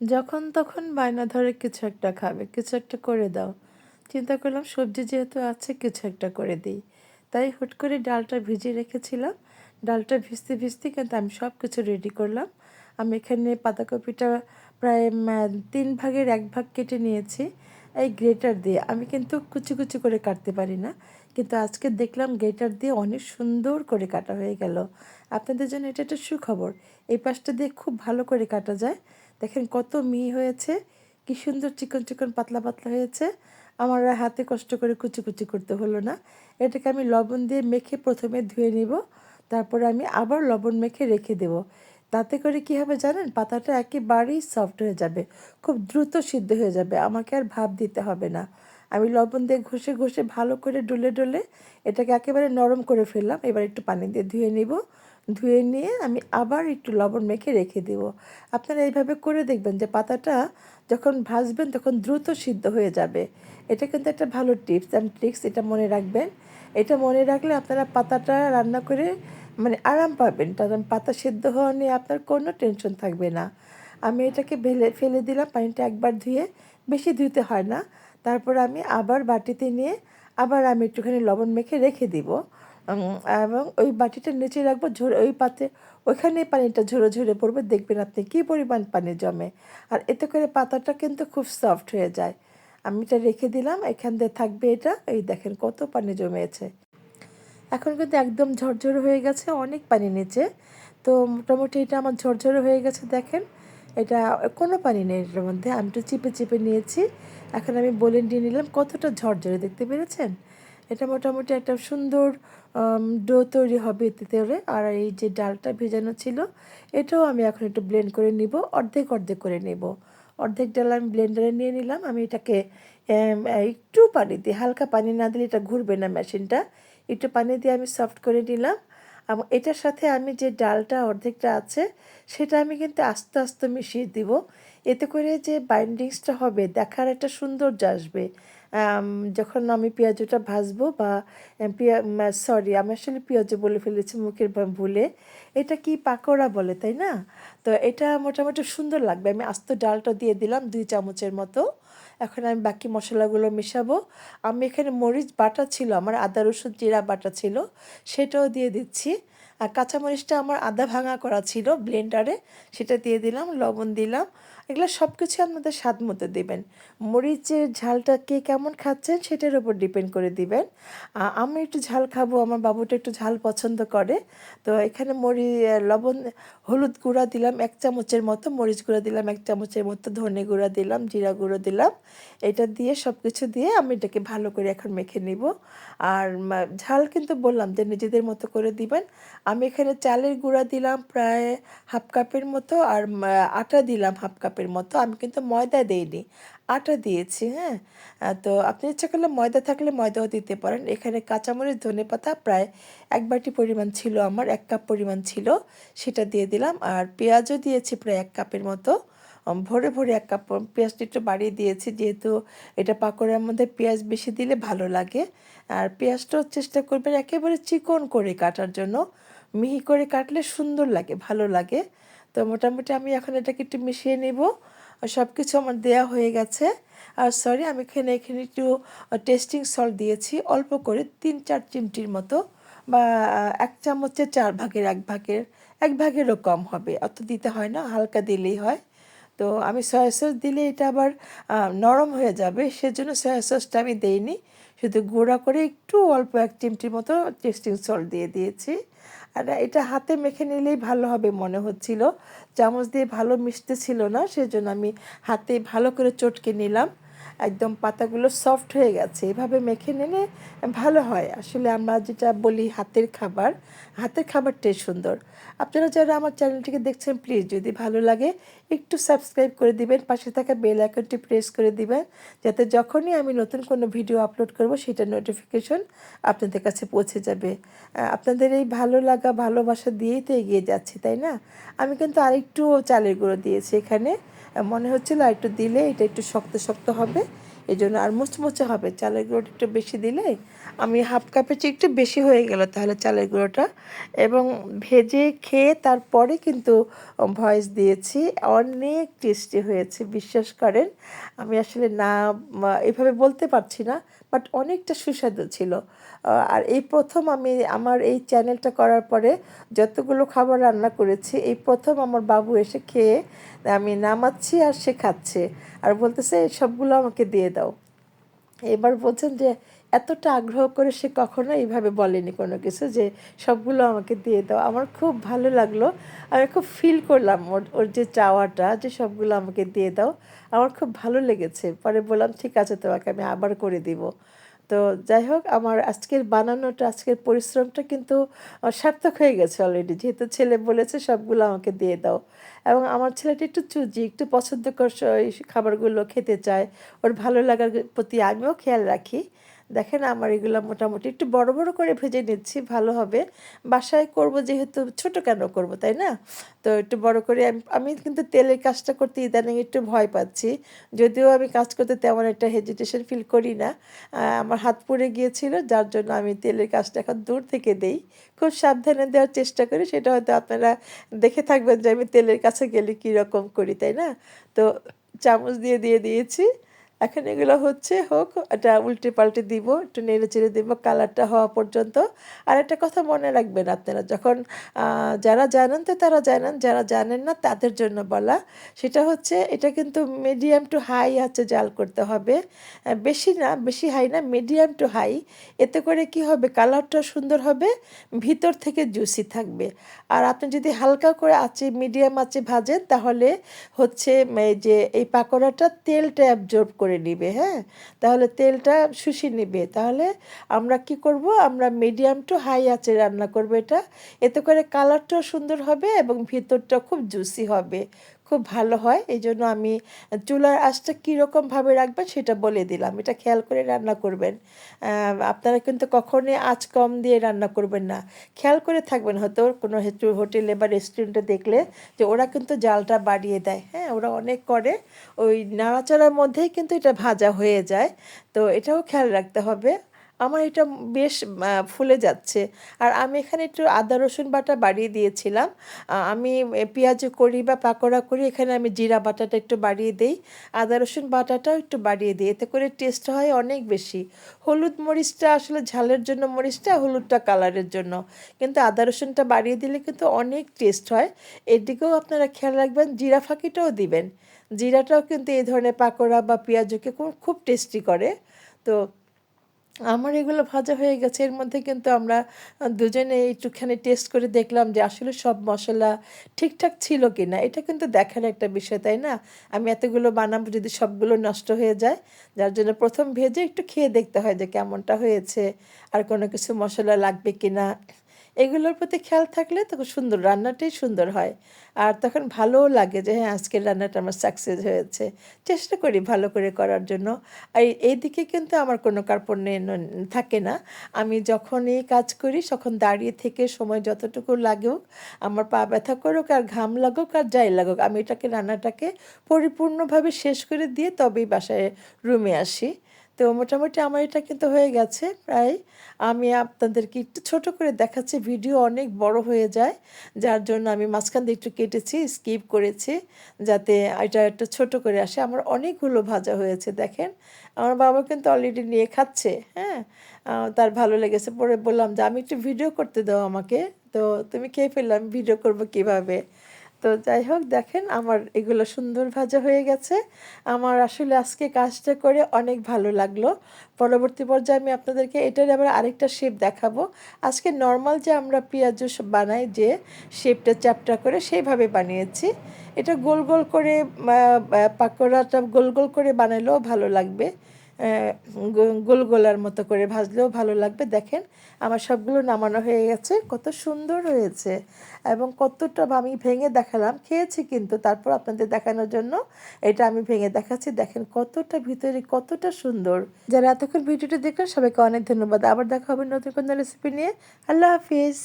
যখন তখন বায়না ধরে, কিছু একটা খাবে, কিছু একটা করে দাও। চিন্তা করলাম, সবজি যেহেতু আছে, কিছু একটা করে দিই। তাই হুট করে ডালটা ভিজিয়ে রেখেছিলাম। ডালটা ভিজতে ভিজতে কিন্তু আমি সব কিছু রেডি করলাম। আমি এখানে পাতাকপিটা প্রায় তিন ভাগের এক ভাগ কেটে নিয়েছি এই গ্রেটার দিয়ে। আমি কিন্তু কুচি কুচি করে কাটতে পারি না। কিন্তু আজকে দেখলাম গ্রেটার দিয়ে অনেক সুন্দর করে কাটা হয়ে গেল। আপনাদের জন্য এটা একটা সুখবর। এই পাশটা দিয়ে খুব ভালো করে কাটা যায়। দেখেন কত মিহি হয়েছে, কি সুন্দর চিকন চিকন পাতলা পাতলা হয়েছে। আমার হাতে কষ্ট করে কুচি কুচি করতে হলো না। এটাকে আমি লবণ দিয়ে মেখে প্রথমে ধুয়ে নিব, তারপরে আমি আবার লবণ মেখে রেখে দেব। তাতে করে কি হবে জানেন, পাতাটা একেবারেই সফট হয়ে যাবে, খুব দ্রুত সিদ্ধ হয়ে যাবে, আমাকে আর ভাব দিতে হবে না। আমি লবণ দিয়ে ঘষে ঘষে ভালো করে ডলে ডলে এটাকে একেবারে নরম করে ফেললাম। এবার একটু পানি দিয়ে ধুয়ে নিব। ধুয়ে নিয়ে আমি আবার একটু লবণ মেখে রেখে দিব। আপনারা এইভাবে করে দেখবেন যে পাতাটা যখন ভাজবেন তখন দ্রুত সিদ্ধ হয়ে যাবে। এটা কিন্তু একটা ভালো টিপস অ্যান্ড ট্রিক্স, এটা মনে রাখবেন। এটা মনে রাখলে আপনারা পাতাটা রান্না করে মানে আরাম পাবেন। কারণ পাতা সেদ্ধ হওয়া নিয়ে আপনার কোনো টেনশন থাকবে না। আমি এটাকে ফেলে ফেলে দিলাম, পানিটা একবার ধুয়ে। বেশি ধুতে হয় না। তারপর আমি আবার বাটিতে নিয়ে আবার আমি একটুখানি লবণ মেখে রেখে দিব। এবং ওই বাটিটা নিচে রাখব, ঝরে, ওই পাতে ওইখানে পানিটা ঝরে ঝরে পড়বে, দেখবেন আপনি কী পরিমাণ পানি জমে। আর এতে করে পাতাটা কিন্তু খুব সফট হয়ে যায়। আমি এটা রেখে দিলাম, এখান দিয়ে থাকবে এটা, এই দেখেন কত পানি জমেছে। এখন কিন্তু একদম ঝরঝরে হয়ে গেছে, অনেক পানি নিচে। তো মোটামুটি এটা আমার ঝরঝরে হয়ে গেছে, দেখেন। এটা কোনো পানি নেই এটার মধ্যে। আমি একটু চিপে চিপে নিয়েছি। এখন আমি বলে নিয়ে নিলাম। কতটা ঝরঝরে দেখতে পেরেছেন? এটা মোটামুটি একটা সুন্দর ডো তৈরি হবে এতে করে আর এই যে ডালটা ভেজানো ছিল, এটাও আমি এখন একটু ব্লেন্ড করে নিব। অর্ধেক অর্ধেক করে নেব। অর্ধেক ডাল আমি ব্লেন্ডারে নিয়ে নিলাম। আমি এটাকে একটু পানি দিয়ে, হালকা পানি না দিলে এটা ঘুরবে না মেশিনটা একটু পানি দিয়ে আমি সফট করে নিলাম। এবং এটার সাথে আমি যে ডালটা অর্ধেকটা আছে, সেটা আমি কিন্তু আস্তে আস্তে মিশিয়ে দিব। এতে করে যে বাইন্ডিংসটা হবে, দেখার একটা সৌন্দর্য আসবে। যখন আমি পেঁয়াজটা ভাজবো বা পেঁয়া সরি আমি আসলে পেঁয়াজ বলে ফেলেছি মুখের ভুলে। এটা কি পাকোড়া বলে, তাই না? তো এটা মোটামুটি সুন্দর লাগবে। আমি আস্ত ডালটা দিয়ে দিলাম দুই চামচের মতো। এখন আমি বাকি মশলাগুলো মেশাবো। আমি এখানে মরিচ বাটা ছিল, আমার আদা, রসুন, জিরা বাটা ছিল, সেটাও দিয়ে দিচ্ছি। আর কাঁচামরিচটা আমার আদা ভাঙা করা ছিল ব্লেন্ডারে। সেটা দিয়ে দিলাম, লবণ দিলাম। এগুলো সব কিছু আপনাদের স্বাদ মতো দেবেন। মরিচের ঝালটা কে কেমন খাচ্ছেন সেটার উপর ডিপেন্ড করে দিবেন। আমি একটু ঝাল খাব, আমার বাবুটা একটু ঝাল পছন্দ করে। তো এখানে মরি লবণ, হলুদ গুঁড়া দিলাম এক চামচের মতো, মরিচ গুঁড়া দিলাম এক চামচের মতো, ধনে গুঁড়া দিলাম, জিরা গুঁড়ো দিলাম। এটা দিয়ে সব কিছু দিয়ে আমি এটাকে ভালো করে এখন মেখে নিব। আর ঝাল কিন্তু বললাম যে নিজেদের মতো করে দিবেন। আমি এখানে চালের গুঁড়া দিলাম প্রায় হাফ কাপের মতো আর আটা দিলাম হাফ কাপের মতো। আমি কিন্তু ময়দা দিইনি, আটা দিয়েছি হ্যাঁ। তো আপনি ইচ্ছা করলে ময়দা থাকলে ময়দাও দিতে পারেন। এখানে কাঁচামরিচ, ধনে পাতা প্রায় এক বাটি পরিমাণ ছিল আমার, এক কাপ পরিমাণ ছিল, সেটা দিয়ে দিলাম। আর পেঁয়াজও দিয়েছি প্রায় এক কাপের মতো। ভরে ভরে এক কাপ পেঁয়াজটা একটু বাড়িয়ে দিয়েছি, যেহেতু এটা পাকোড়ার মধ্যে পেঁয়াজ বেশি দিলে ভালো লাগে। আর পেঁয়াজটাও চেষ্টা করবেন একেবারে চিকন করে কাটার জন্য। মিহি করে কাটলে সুন্দর লাগে, ভালো লাগে। তো মোটামুটি আমি এখন এটাকে একটু মিশিয়ে নেব। সব কিছু আমার দেয়া হয়ে গেছে। আর সরি আমি এখানে এখানে একটু টেস্টিং সল্ট দিয়েছি। অল্প করে তিন চার চিমটির মতো বা এক চামচের চার ভাগের এক ভাগের, এক ভাগেরও কম হবে। অত দিতে হয় না, হালকা দিলেই হয়। তো আমি সয়া সস দিলে এটা আবার নরম হয়ে যাবে। সেজন্য সয়া সসটা আমি দেইনি। শুধু গুঁড়া করে একটু অল্প এক চিমটির মতো টেস্টিং সল্ট দিয়ে দিয়েছি। আর এটা হাতে মেখে নিলেই ভালো হবে মনে হচ্ছিল। চামচ দিয়ে ভালো মিশতে ছিল না, সেজন্য আমি হাতে ভালো করে চটকে নিলাম। একদম পাতাগুলো সফট হয়ে গেছে। এভাবে মেখে নিলে ভালো হয়। আসলে আমরা যেটা বলি হাতের খাবার, হাতের খাবারটাই সুন্দর। আপনারা যারা আমার চ্যানেলটিকে দেখছেন প্লিজ যদি ভালো লাগে, একটু সাবস্ক্রাইব করে দিবেন। পাশে থাকা বেল আইকনটি প্রেস করে দিবেন। যাতে যখনই আমি নতুন কোনো ভিডিও আপলোড করব সেটা নোটিফিকেশন আপনাদের কাছে পৌঁছে যাবে। আপনাদের এই ভালো লাগা, ভালোবাসা দিয়েই তো এগিয়ে যাচ্ছি, তাই না? আমি কিন্তু আরেকটু চালের গুঁড়ো দিয়েছি এখানে। মনে হচ্ছিল একটু দিলে এটা একটু শক্ত শক্ত হবে। এই জন্য আর মুচমুচে হবে। চালের গুঁড়োটা একটু বেশি দিলে আমি হাফ কাপের চেয়ে একটু বেশি হয়ে গেল তাহলে চালের গুঁড়োটা। এবং ভেজে খেয়ে তারপরে কিন্তু ভয়েস দিয়েছি। অনেক টেস্টি হয়েছে, বিশ্বাস করেন। আমি আসলে না এভাবে বলতে পারছি না, বাট অনেকটা সুস্বাদু ছিল। আর এই প্রথম আমি আমার এই চ্যানেলটা করার পরে যতগুলো খাবার রান্না করেছি, এই প্রথম আমার বাবু এসে খেয়ে আমি নামাচ্ছি আর সে খাচ্ছে আর বলতেছে সবগুলো আমাকে দিয়ে দাও। এবার বলছেন যে, এতটা আগ্রহ করে সে কখনো এইভাবে বলেনি কোনো কিছু যে সবগুলো আমাকে দিয়ে দাও। আমার খুব ভালো লাগল, আমি খুব ফিল করলাম ওর ওর যে চাওয়াটা যে সবগুলো আমাকে দিয়ে দাও। আমার খুব ভালো লেগেছে। পরে বললাম, ঠিক আছে তোমাকে, আমি আবার করে দিব। তো যাই হোক, আমার আজকের বানানোটা, আজকের পরিশ্রমটা কিন্তু সার্থক হয়ে গেছে অলরেডি যেহেতু ছেলে বলেছে, সবগুলো আমাকে দিয়ে দাও। এবং আমার ছেলেটা একটু চুজি, একটু পছন্দ কর খাবারগুলো খেতে চায়। ওর ভালো লাগার প্রতি আমিও খেয়াল রাখি। দেখেন আমার এগুলো মোটামুটি একটু বড় বড় করে ভেজে নিচ্ছি, ভালো হবে। বাসায় করব যেহেতু ছোট কেন করব, তাই না? তো একটু বড় করে আমি কিন্তু তেলের কাজটা করতে ইদানিং একটু ভয় পাচ্ছি। যদিও আমি কাজ করতে তেমন একটা হেজিটেশন ফিল করি না। আমার হাত পুড়ে গিয়েছিল, যার জন্য আমি তেলের কাজটা এখন দূর থেকে দেই। খুব সাবধানে দেওয়ার চেষ্টা করি, সেটা হয়তো আপনারা দেখে থাকবেন যে আমি তেলের কাছে গেলে কীরকম করি, তাই না? তো চামচ দিয়ে দিয়ে দিয়েছি। এখন এগুলো হচ্ছে, হোক, এটা উল্টে পাল্টে দিব, একটু নেড়ে চেড়ে দিব কালারটা হওয়া পর্যন্ত। আর একটা কথা মনে রাখবেন আপনারা, যখন যারা জানেন তো তারা জানেন, যারা জানেন না তাদের জন্য বলা, সেটা হচ্ছে এটা কিন্তু মিডিয়াম টু হাই আছে জাল করতে হবে। বেশি না, বেশি হাই না মিডিয়াম টু হাই এতে করে কি হবে, কালারটা সুন্দর হবে, ভিতর থেকে জুসি থাকবে। আর আপনি যদি হালকা করে আছে মিডিয়াম আছে ভাজেন, তাহলে হচ্ছে যে, এই পাকোড়াটা তেলটা অ্যাবজর্ব করে করে নিবে হ্যাঁ? তাহলে তেলটা শুষে নিবে। তাহলে আমরা কি করব? আমরা মিডিয়াম টু হাই আঁচে রান্না করব এটা। এতে করে কালারটাও সুন্দর হবে এবং ভিতরটা খুব জুসি হবে। খুব ভালো হয় এই জন্য আমি চুলার আঁচটা কীরকমভাবে রাখবেন সেটা বলে দিলাম। এটা খেয়াল করে রান্না করবেন। আপনারা কিন্তু কখনোই আঁচ কম দিয়ে রান্না করবেন না। খেয়াল করে থাকবেন হয়তো কোনো হোটেলে বা রেস্টুরেন্টে দেখলে যে ওরা কিন্তু জালটা বাড়িয়ে দেয়। হ্যাঁ ওরা অনেক করে। ওই নাড়াচাড়ার মধ্যেই কিন্তু এটা ভাজা হয়ে যায়। তো এটাও খেয়াল রাখতে হবে। আমার এটা বেশ ফুলে যাচ্ছে। আর আমি এখানে একটু আদা, রসুন বাটা বাড়িয়ে দিয়েছিলাম। আমি পেঁয়াজ করি বা পাকোড়া করি, এখানে আমি জিরা বাটাটা একটু বাড়িয়ে দিই। আদা, রসুন বাটাটাও একটু বাড়িয়ে দিই, এতে করে টেস্ট হয় অনেক বেশি। হলুদ মরিচটা আসলে ঝালের জন্য মরিচটা, হলুদটা কালারের জন্য। কিন্তু আদা, রসুনটা বাড়িয়ে দিলে কিন্তু অনেক টেস্ট হয়। এদিকেও আপনারা খেয়াল রাখবেন, জিরা ফাঁকিটাও দিবেন। জিরাটাও কিন্তু এই ধরনের পাকোড়া বা পেঁয়াজকে খুব টেস্টি করে। তো আমার এগুলো ভাজা হয়ে গেছে। এর মধ্যে কিন্তু আমরা দুজনে একটুখানি টেস্ট করে দেখলাম যে আসলে সব মশলা ঠিকঠাক ছিল কি না এটা কিন্তু দেখার একটা বিষয়, তাই না? আমি এতগুলো বানাবো যদি সবগুলো নষ্ট হয়ে যায়, যার জন্য প্রথম ভেজে একটু খেয়ে দেখতে হয় যে কেমনটা হয়েছে, আর কোনো কিছু মশলা লাগবে কি না এগুলোর প্রতি খেয়াল থাকলে তখন সুন্দর, রান্নাটাই সুন্দর হয়। আর তখন ভালোও লাগে যে হ্যাঁ আজকের রান্নাটা আমার সাকসেস হয়েছে। চেষ্টা করি ভালো করে করার জন্য। আর এই দিকে কিন্তু আমার কোনো কার্পণ্য থাকে না। আমি যখন এই কাজ করি, তখন দাঁড়িয়ে থেকে সময় যতটুকু লাগুক, আমার পা ব্যথা করুক আর ঘাম লাগুক আর যাই লাগুক, আমি এটাকে, রান্নাটাকে পরিপূর্ণভাবে শেষ করে দিয়ে তবেই বাসায় রুমে আসি। তো মোটামুটি আমার এটা কিন্তু হয়ে গেছে প্রায়। আমি আপনাদেরকে একটু ছোট করে দেখাচ্ছি, ভিডিও অনেক বড় হয়ে যায়, যার জন্য আমি মাঝখান দিয়ে একটু কেটেছি, স্কিপ করেছি, যাতে এটা একটু ছোট করে আসে। আমার অনেকগুলো ভাজা হয়েছে, দেখেন। আমার বাবা কিন্তু অলরেডি নিয়ে খাচ্ছে হ্যাঁ? তার ভালো লেগেছে। পরে বললাম যে, আমি একটু ভিডিও করতে দাও আমাকে। তো তুমি খেয়ে ফেললাম ভিডিও করব কীভাবে? তো যাই হোক, দেখেন আমার এগুলো সুন্দর ভাজা হয়ে গেছে। আমার আসলে আজকে কাজটা করে অনেক ভালো লাগল। পরবর্তী পর্যায়ে আমি আপনাদেরকে এটার আবার আরেকটা শেপ দেখাবো। আজকে নর্মাল যে আমরা পেঁয়াজ বানাই, যে শেপটা চ্যাপটা করে সেইভাবে বানিয়েছি। এটা গোল গোল করে পাকোড়াটা গোল গোল করে বানালেও ভালো লাগবে। গোল গোলার মতো করে ভাজলেও ভালো লাগবে। দেখেন, আমার সবগুলো নামানো হয়ে গেছে। কত সুন্দর হয়েছে এবং কতটা আমি ভেঙে দেখালাম। খেয়েছি কিন্তু, তারপর আপনাদের দেখানোর জন্য এটা আমি ভেঙে দেখাচ্ছি। দেখেন কতটা ভিতরে, কতটা সুন্দর। যারা এতক্ষণ ভিডিওটা দেখলেন, সবাইকে অনেক ধন্যবাদ। আবার দেখা হবে নতুন কোনো রেসিপি নিয়ে। আল্লাহ হাফিজ।